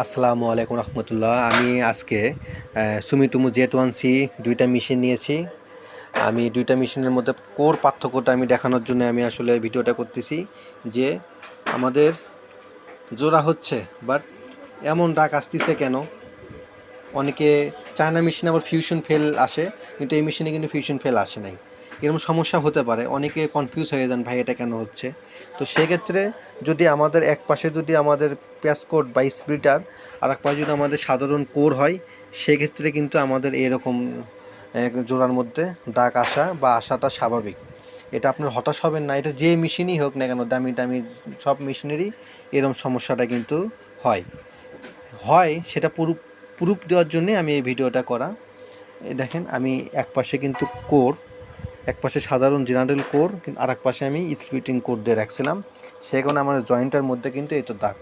আসসালামু আলাইকুম রহমতুল্লাহ। আমি আজকে সুমিটুমু জেট ওয়ান সি দুইটা মেশিন নিয়েছি। আমি দুইটা মেশিনের মধ্যে কোর পার্থক্যটা আমি দেখানোর জন্য আমি আসলে ভিডিওটা করতেছি যে আমাদের জোড়া হচ্ছে বাট এমন ডাক আসতেছে কেন? অনেকে চায়না মেশিনে আবার ফিউশন ফেল আসে, কিন্তু এই মেশিনে কিন্তু ফিউশন ফেল আসে নাই। এরকম সমস্যা হতে পারে। অনেকে কনফিউজ হয়ে যান, ভাই, এটা কেন হচ্ছে? তো সেক্ষেত্রে যদি আমাদের এক পাশে যদি আমাদের প্যাসকোড বা স্প্লিটার আর এক পাশে যদি আমাদের সাধারণ কোর হয়, সেক্ষেত্রে কিন্তু আমাদের এরকম জোড়ার মধ্যে ডাক আসা বা আসাটা স্বাভাবিক। এটা আপনার হতাশ হবেন না, এটা যে মেশিনই হোক না কেন, দামি দামি সব মেশিনেরই এরকম সমস্যাটা কিন্তু হয়। হয় সেটা পুরুপ প্রুফ দেওয়ার জন্যে আমি এই ভিডিওটা করা। দেখেন, আমি এক পাশে কিন্তু কোর এক পাশে সাধারণ জেনারেল কোর আর এক পাশে আমি স্প্লিটিং কোর দিয়ে রাখছিলাম। সেই কারণে আমার জয়েন্টের মধ্যে কিন্তু এই তো দাগ।